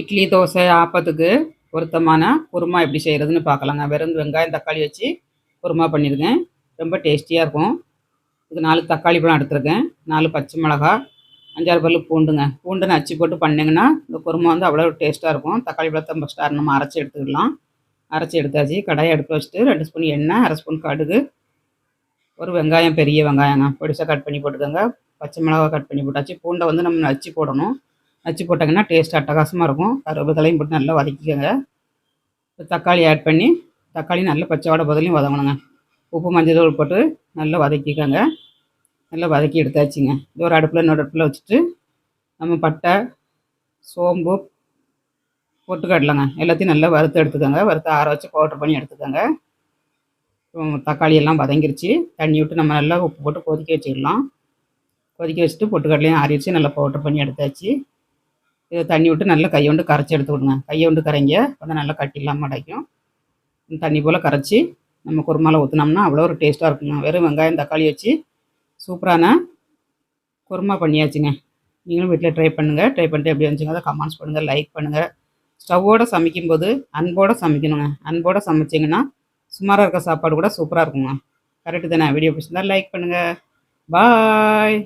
இட்லி தோசை ஆப்பத்துக்கு பொருத்தமான குருமா எப்படி செய்கிறதுன்னு பார்க்கலாங்க வெறும் வெங்காயம் தக்காளி வச்சு குருமா பண்ணியிருக்கேன். ரொம்ப டேஸ்டியாக இருக்கும். இதுக்கு நாலு தக்காளி பழம் எடுத்துருக்கேன். நாலு பச்சை மிளகா அஞ்சாறு பல்லு பூண்டுங்க. பூண்டு நச்சு போட்டு பண்ணிங்கன்னா இந்த குருமா வந்து அவ்வளோ டேஸ்ட்டாக இருக்கும். தக்காளி பழத்தை ஃபஸ்ட்டாக நம்ம அரைச்சி எடுத்துக்கலாம். அரைச்சி எடுத்தாச்சு. கடாயை எடுத்து வச்சுட்டு ரெண்டு ஸ்பூன் எண்ணெய் அரை ஸ்பூன் கடுகு ஒரு வெங்காயம் பெரிய வெங்காயங்க. பொடிசாக கட் பண்ணி போட்டுக்கோங்க. பச்சை மிளகா கட் பண்ணி போட்டாச்சு. பூண்டை வந்து நம்ம நச்சு போடணும். வச்சு போட்டாங்கன்னா டேஸ்ட் அட்டகாசமாக இருக்கும். கருவேப்பிலையும் போட்டு நல்லா வதக்கிக்கோங்க. தக்காளி ஆட் பண்ணி தக்காளி நல்லா பச்சை வாடை பதிலையும் வதங்கணுங்க. உப்பு மஞ்சள் தூள் போட்டு நல்லா வதக்கிக்கோங்க. நல்லா வதக்கி எடுத்தாச்சுங்க. இது ஒரு அடுப்பில் இன்னொரு அடுப்பில் வச்சுட்டு நம்ம பட்டை சோம்பு பொட்டுக்கடலைங்க எல்லாத்தையும் நல்லா வறுத்து எடுத்துக்கோங்க. வறுத்து ஆற வச்சு பவுட்ரு பண்ணி எடுத்துக்கோங்க. தக்காளி எல்லாம் வதங்கிருச்சு. தண்ணி விட்டு நம்ம நல்லா உப்பு போட்டு கொதிக்க வச்சுக்கலாம் கொதிக்க வச்சுட்டு பொட்டுக்கடலையும் ஆறிடுச்சு. நல்லா பவுட்ரு பண்ணி எடுத்தாச்சு. இதை தண்ணி விட்டு நல்லா கையொண்டு கரைச்சி எடுத்து விடுங்க. கையொண்டு கரைங்க. கொஞ்சம் நல்லா கட்டி இல்லாமல் அடைக்கும் தண்ணி போல் கரைச்சி நம்ம குருமாவில் ஊற்றினோம்னா அவ்வளோ ஒரு டேஸ்ட்டாக இருக்குங்க. வெறும் வெங்காயம் தக்காளி வச்சு சூப்பரான குருமா பண்ணியாச்சுங்க. நீங்களும் வீட்டில் ட்ரை பண்ணுங்கள் ட்ரை பண்ணிட்டு எப்படி வந்துச்சுங்க அதை கமெண்ட்ஸ் பண்ணுங்கள் லைக் பண்ணுங்கள் ஸ்டவ்வோடு சமைக்கும்போது அன்போடு சமைக்கணுங்க. அன்போடு சமைச்சிங்கன்னா சுமாராக இருக்க சாப்பாடு கூட சூப்பராக இருக்குங்க. கரெக்டு தானே? வீடியோ பிடிச்சிருந்தா லைக் பண்ணுங்கள் பாய்